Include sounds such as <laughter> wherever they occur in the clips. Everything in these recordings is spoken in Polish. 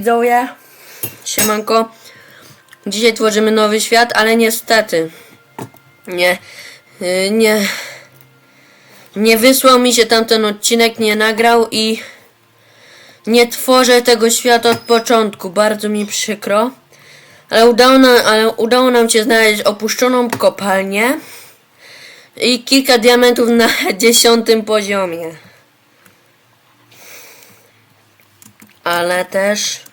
Widzowie, siemanko. Dzisiaj tworzymy nowy świat, ale niestety nie, y, nie, nie wysłał mi się tamten odcinek, nie nagrał i nie tworzę tego świata od początku. Bardzo mi przykro. Ale udało, nam, ale udało nam się znaleźć opuszczoną kopalnię i kilka diamentów na <laughs> dziesiątym poziomie. Ale też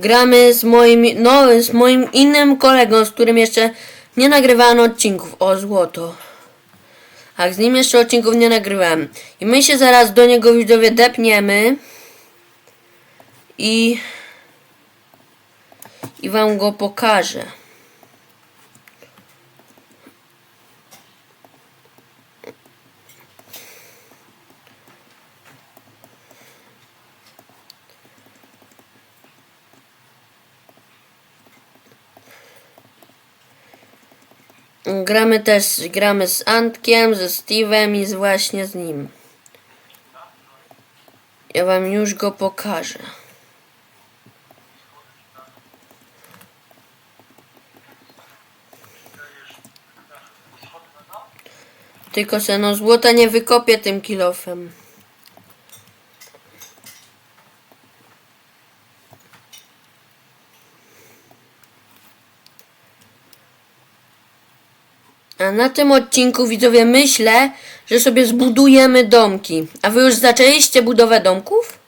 gramy z moim, no, z moim innym kolegą, z którym jeszcze nie nagrywałem odcinków. O, złoto. A z nim jeszcze odcinków nie nagrywałem. I my się zaraz do niego widzowie depniemy. I... I wam go pokażę. Gramy też, gramy z Antkiem, ze Steve'em i z właśnie z nim. Ja wam już go pokażę. Tylko se no złota nie wykopię tym kilofem. Na tym odcinku widzowie myślę, że sobie zbudujemy domki. A wy już zaczęliście budowę domków?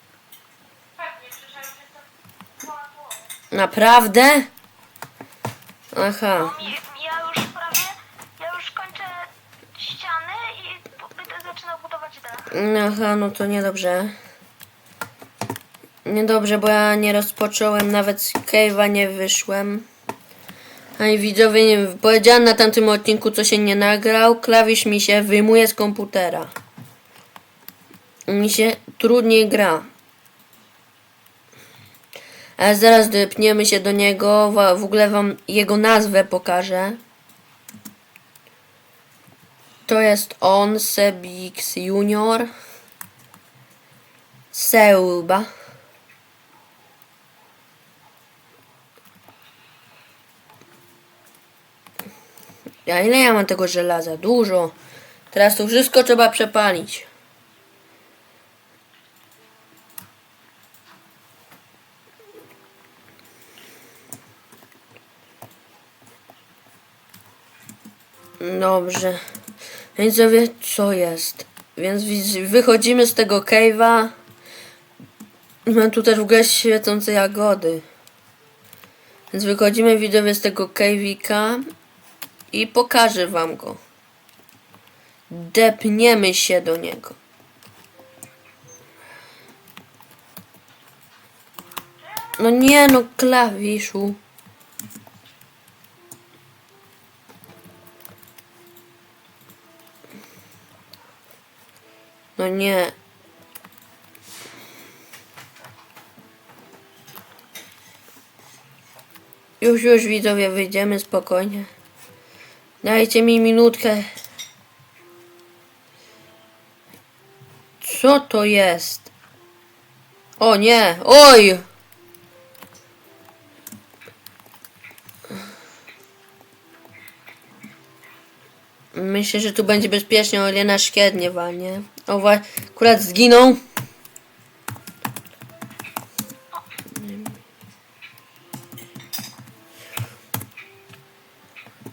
Naprawdę? Aha. No, mi- Ja już prawie, ja już kończę ściany i bu- będę zaczynał budować dach. Aha, no to niedobrze. Niedobrze, bo ja nie rozpocząłem, nawet z cave'a nie wyszłem. A i widzowie, nie powiedziałem na tamtym odcinku, co się nie nagrał. Klawisz mi się wyjmuje z komputera. Mi się trudniej gra. Ale zaraz dopniemy się do niego. W ogóle wam jego nazwę pokażę. To jest on, Sebix Junior. Seuba. A ile ja mam tego żelaza? Dużo. Teraz to wszystko trzeba przepalić. Dobrze. Więc wie co jest. Więc wychodzimy z tego cave'a. Mam tu też w ogóle świecące jagody. Więc wychodzimy widzowie z tego cave'ika i pokażę wam go. Depniemy się do niego. No nie no, klawiszu. No nie. Już, już widzowie, wyjdziemy spokojnie. Dajcie mi minutkę. Co to jest? O nie, oj! Myślę, że tu będzie bezpiecznie, o ile na szkiet nie walnie. O, wa- akurat zginął.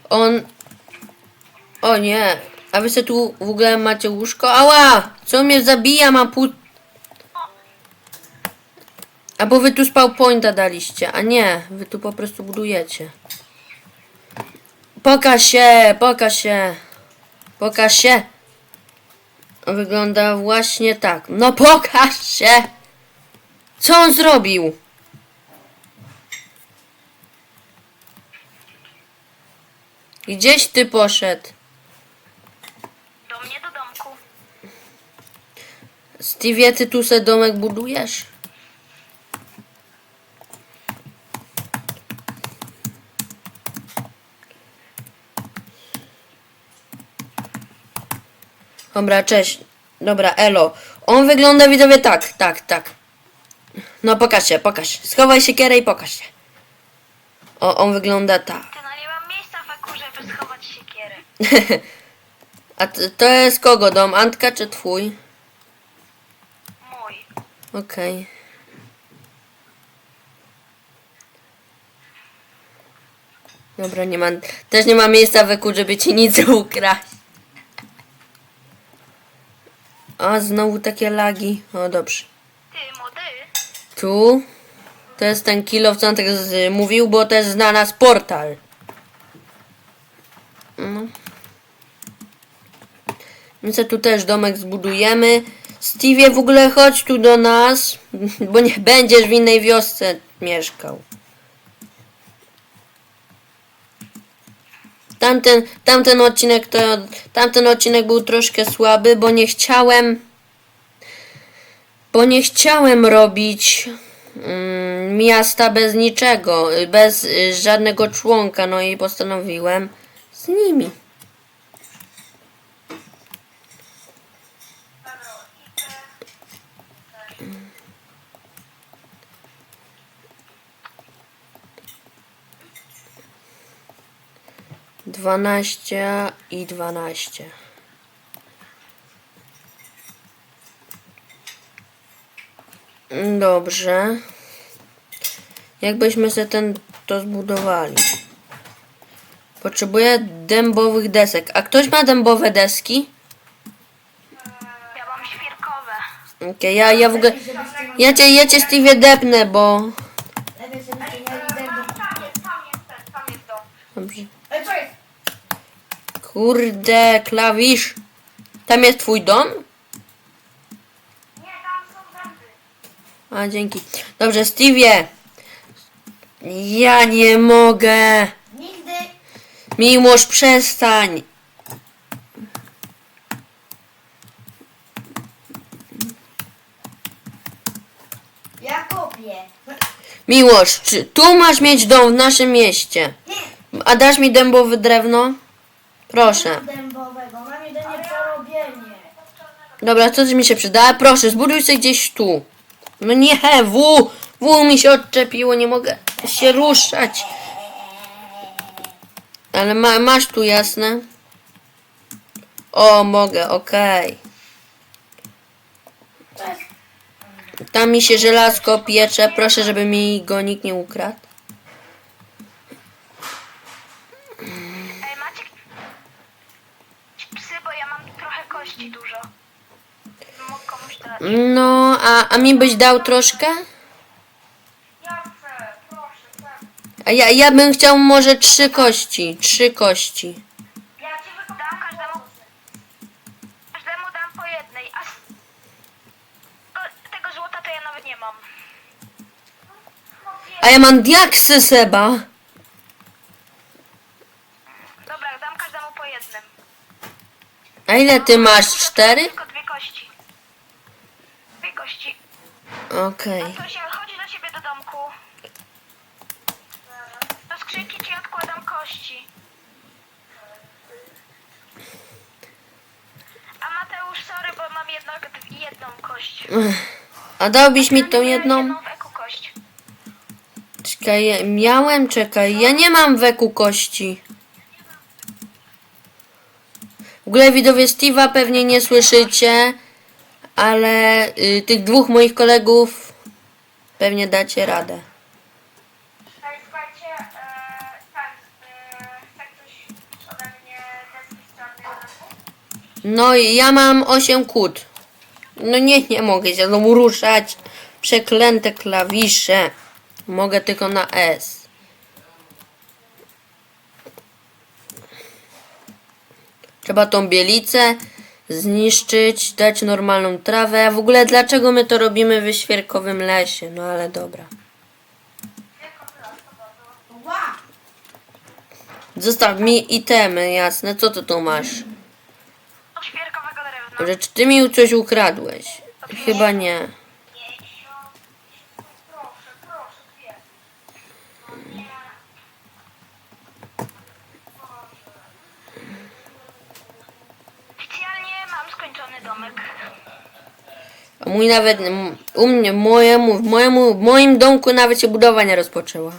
On... O nie. A wy se tu w ogóle macie łóżko? Ała! Co mnie zabija? Mam pół... A bo wy tu spał pointa daliście, a nie. Wy tu po prostu budujecie. Pokaż się! Pokaż się! Pokaż się! Wygląda właśnie tak. No pokaż się! Co on zrobił? Gdzieś ty poszedł? Do mnie do domku. Stevie, ty tu se domek budujesz? Dobra, cześć. Dobra, elo. On wygląda widzowie tak, tak, tak. No pokaż się, pokaż. Schowaj siekierę i pokaż się. O, on wygląda tak. Ty no nie mam miejsca w eku, żeby schować siekierę. <laughs> A t- to jest kogo dom? Antka czy twój? Okej. Dobra, nie ma. Też nie ma miejsca w eku, żeby ci nic <laughs> ukraść. A, znowu takie lagi. O, dobrze. Tu. To jest ten kilof, co on tak z, mówił, bo też znalazł portal. No. My sobie tu też domek zbudujemy. Stevie, w ogóle chodź tu do nas, bo nie będziesz w innej wiosce mieszkał. Tamten, tamten odcinek to, tamten odcinek był troszkę słaby, bo nie chciałem, bo nie chciałem robić mm, miasta bez niczego, bez y, żadnego członka, no i postanowiłem z nimi. Dwanaście i dwanaście. Dobrze. Jakbyśmy sobie ten to zbudowali. Potrzebuję dębowych desek. A ktoś ma dębowe deski? Ja mam świerkowe. Okej, ja, ja w ogóle... Ja cię, ja cię Steve depnę, bo... Lepiej sobie nie idę do... Tam jest, tam jest ten, tam jest dom. Dobrze. Ej, co jest? Kurde, klawisz. Tam jest twój dom? Nie, tam są zęby. A, dzięki. Dobrze, Stevie. Ja nie mogę. Nigdy. Miłość, przestań. Ja kopię. Miłość, czy tu masz mieć dom w naszym mieście? A dasz mi dębowe drewno? Proszę. Dębowego. Mam jedynie przerobienie. Dobra, co mi się przyda? Proszę, zbuduj sobie gdzieś tu. No nie, W! W mi się odczepiło, nie mogę się ruszać. Ale ma, masz tu jasne? O, mogę, okej. Jest... Tam mi się żelazko piecze, proszę, żeby mi go nikt nie ukradł. Ej, macie psy, bo ja mam kości dużo. Mógł komuś dać. No, a, a mi byś dał troszkę? Ja chcę, proszę, tak. A ja, ja bym chciał może trzy kości, trzy kości. Ja ci dam każdemu. Każdemu dam po jednej, a z tego złota to ja nawet nie mam. A ja mam diaksy, Seba. Dobra, dam każdemu po jednym. A ile ty masz? Cztery? Tylko dwie kości. Dwie kości. Okej. Tosia, chodź do ciebie do domku. Do skrzynki ci odkładam kości. A Mateusz, sorry, bo mam jedno, jedną kość. A dałbyś mi tą jedną? Jedną w eku kość. Czekaj, ja- miałem, czekaj, ja nie mam weku kości. W ogóle widowie Steve'a pewnie nie słyszycie, ale y, tych dwóch moich kolegów pewnie dacie radę. Słuchajcie, e, tak, e, chce ktoś ode mnie deski z czarnej No i ja mam 8 kłód. No nie, nie mogę się znowu ruszać. Przeklęte klawisze. Mogę tylko na S. Trzeba tą bielicę zniszczyć, dać normalną trawę. A w ogóle dlaczego my to robimy w świerkowym lesie? No ale dobra. Zostaw mi itemy, jasne. Co ty tu masz? Świerkowego drewna. Że czy ty mi coś ukradłeś? Chyba nie. Proszę, proszę, dwie. Oficjalnie mam skończony domek. Mój nawet, u mnie, mojemu, w mojemu, w moim domku nawet się budowa nie rozpoczęła.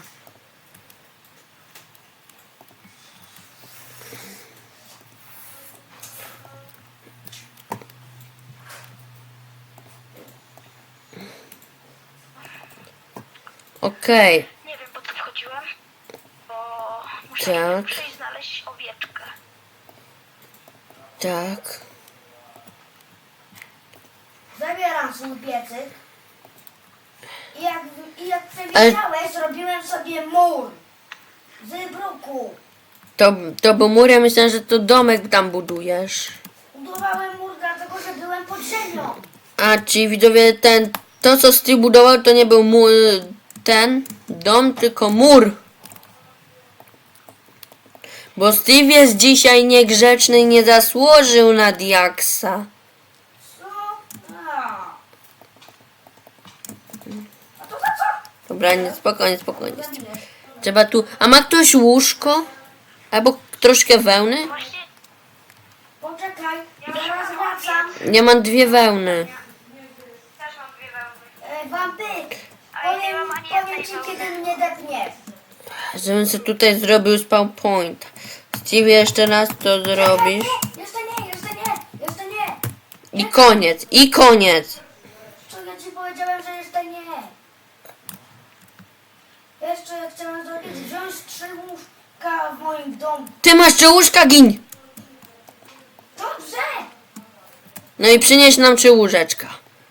Okej, Nie wiem po co wchodziłem, bo muszę, Tak. znaleźć owieczkę. tak. Zabieram swój piecyk. I jak, i jak przewidziałeś, zrobiłem sobie mur. Z bruku. To, to był mur, ja myślałem, że to domek tam budujesz. Budowałem mur dlatego, że byłem pod ziemią. A ci widzowie, ten, to co Steve budował, to nie był mur, ten dom, tylko mur. Bo Steve jest dzisiaj niegrzeczny i nie zasłużył na diaksa. Co? A. A to za co? Dobra, nie, spokojnie, spokojnie. Trzeba tu, a ma ktoś łóżko? Albo troszkę wełny? Właśnie Poczekaj, zaraz wracam. Ja mam dwie wełny. też mam dwie wełny. E, Wampyk, A ja nie powiem, mam ani powiem jednej ci, wełny. kiedy mnie depniesz. Żebym sobie tutaj zrobił spawn point. Steve, jeszcze raz to zrobisz. Jeszcze nie, jeszcze nie, jeszcze nie. I koniec, i koniec. Co ja ci powiedziałem, że jeszcze nie. Chciałem zrobić, wziąć trzy łóżka w moim domu. Ty masz trzy łóżka, gin! Dobrze! No i przynieś nam trzy łóżeczka.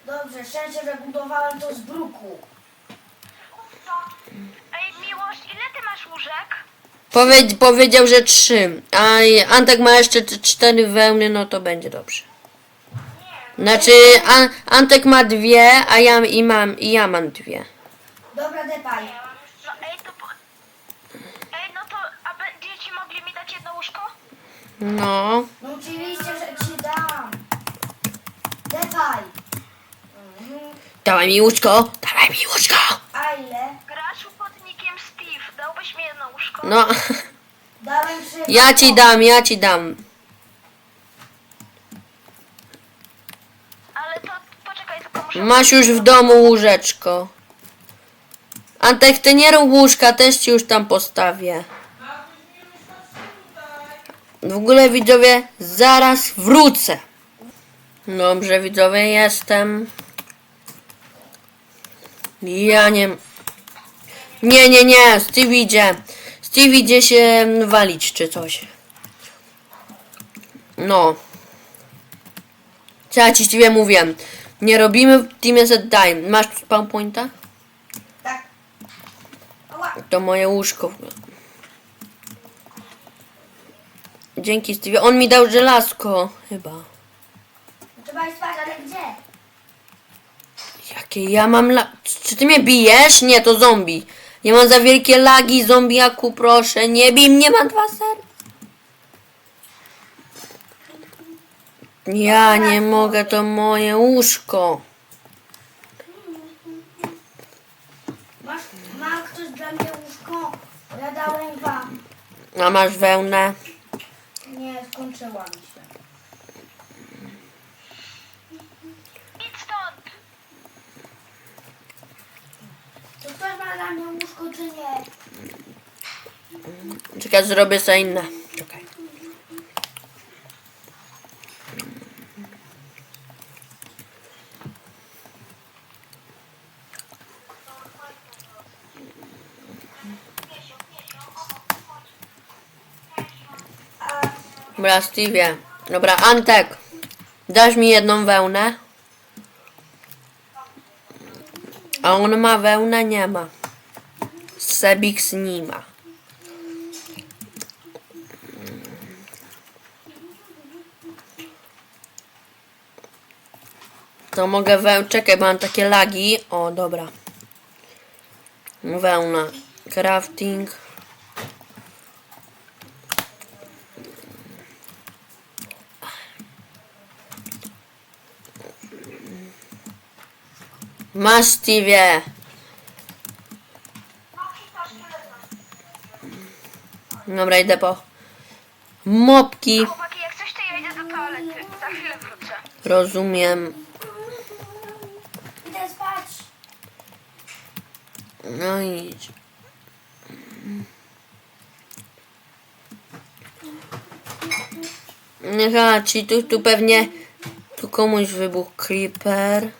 Dobrze, szczęście, że budowałem to z bruku. Ej, Miłość, ile ty masz łóżek? Powiedz, powiedział, że trzy. A Antek ma jeszcze cztery wełny, no to będzie dobrze. Znaczy, An Antek ma dwie, a ja i mam, i ja mam dwie. Dobra, depaj. No ej, to... Po... Ej, no to... A będziecie mogli mi dać jedno łóżko? No. No oczywiście, że ci dam. Mhm. Dawaj mi łóżko, dawaj mi łóżko. A ile? Grasz upłodnikiem Steve, dałbyś mi jedno łóżko? No, Dałem trzy. ja ci dam, ja ci dam. Ale to... Poczekaj, tylko muszę... Masz już w domu łóżeczko. Antek, ty nie rób łóżka, też ci już tam postawię. W ogóle widzowie, zaraz wrócę. Dobrze widzowie, jestem. Ja nie... Nie, nie, nie, Steve idzie. Steve idzie się walić czy coś. No. Co ja ci Steve mówię? Nie robimy w Teamie Dime. Masz tu spawn pointa? Tak. To moje łóżko. Dzięki Steve. On mi dał żelazko. Chyba. Iść spać, ale gdzie? Jakie ja mam la... Czy ty mnie bijesz? Nie, to zombie. Ja mam za wielkie lagi, zombiaku, proszę. Nie bij mnie, mam dwa serca. Ja nie mogę, to moje łóżko. Masz, ma ktoś dla mnie łóżko? Ja dałem wam. A masz wełnę? Nie, skończyła mi się. Idź stąd! To ktoś ma dla mnie łóżko, czy nie? Czekaj, zrobię sobie inne. Dobra, Stevie. Dobra, Antek. Dasz mi jedną wełnę? A on ma wełnę? Nie ma. Sebix nie ma. To mogę weł... Czekaj, bo mam takie lagi. O, dobra. Wełna. Crafting. Masz, Stevie. Dobra, idę po mopki. Chłopaki, jak coś to ja idę do toalety. Za chwilę wrócę. Rozumiem. No i. Aha, czyli tu, tu pewnie tu komuś wybuchł creeper.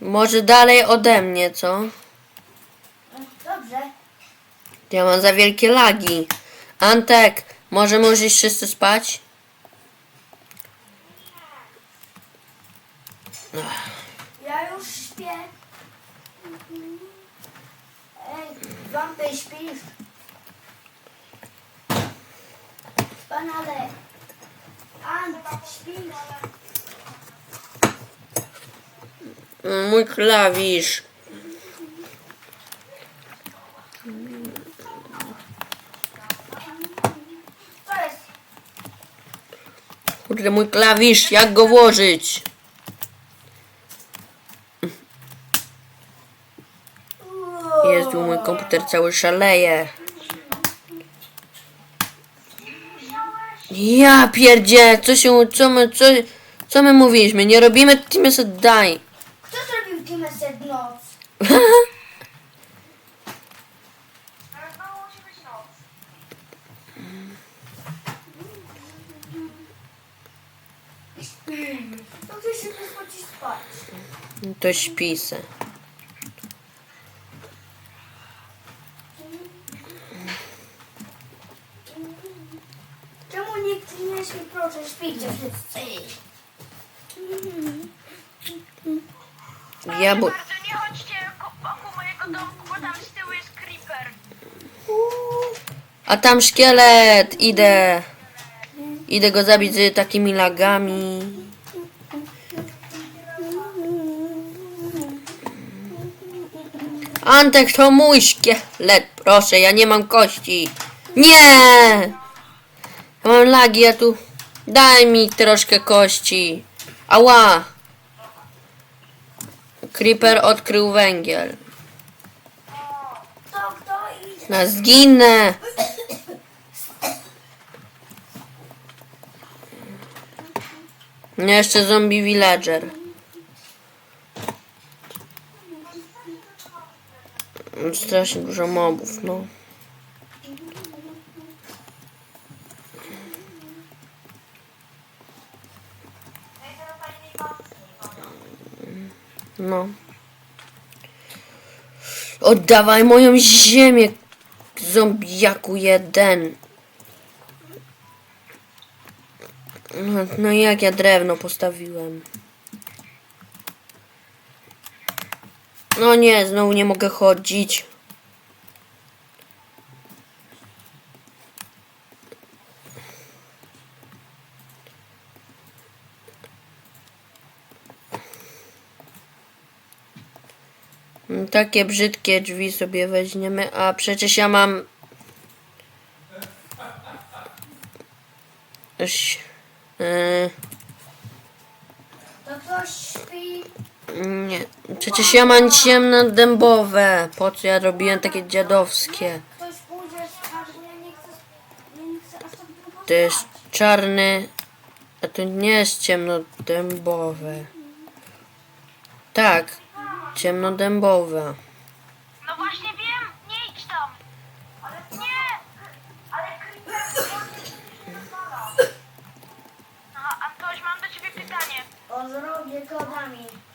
Może dalej ode mnie, co? Dobrze. Ja mam za wielkie lagi. Antek, może możesz wszyscy spać? Ja już śpię. Ej, wampy śpisz? Wspaniale. Ant, śpisz? Mój klawisz. Co jest? Kurde, mój klawisz, jak go włożyć? Jezu, mój komputer cały szaleje. Ja pierdzie, co się, co my, co, co my mówiliśmy? Nie robimy Team Set Die. Kto zrobił Team Set Noc? <laughs> Ale znowu musi być noc. To ktoś spać. To śpisę. Czemu nikt nie śpi? Proszę, śpijcie wszyscy. Ja bo... Bardzo nie chodźcie ko- wokół mojego domku, bo tam z tyłu jest creeper. A tam szkielet, idę. Idę go zabić z takimi lagami. Antek, to mój szkielet, proszę, ja nie mam kości. Nie! Mam lagi, ja tu... Daj mi troszkę kości. Ała! Creeper odkrył węgiel. Na zginę! Jeszcze zombie villager. Strasznie dużo mobów, no. No. Oddawaj moją ziemię, zombiaku jeden. No, no jak ja drewno postawiłem. No nie, znowu nie mogę chodzić. No, Takie brzydkie drzwi sobie weźmiemy, a przecież ja mam Yy, To ktoś śpi? nie, mam ciemne dębowe. Po co ja robiłem takie dziadowskie? To jest czarny, a to nie jest ciemnodębowe. Tak, ciemnodębowe. No właśnie wiem, nie idź tam. Ale nie! Ale creeper Aha, Antoś, mam do ciebie pytanie. O, zrobię kodami.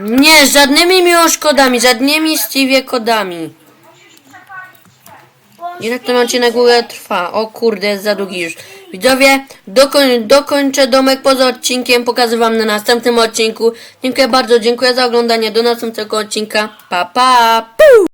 Nie, z żadnymi miłoszkodami, żadnymi Stevie kodami. Ile ten odcinek w trwa? O kurde, jest za długi już. Widzowie, dokoń, dokończę domek poza odcinkiem, pokażę wam na następnym odcinku. Dziękuję bardzo, dziękuję za oglądanie, do następnego odcinka. Pa, pa, pu!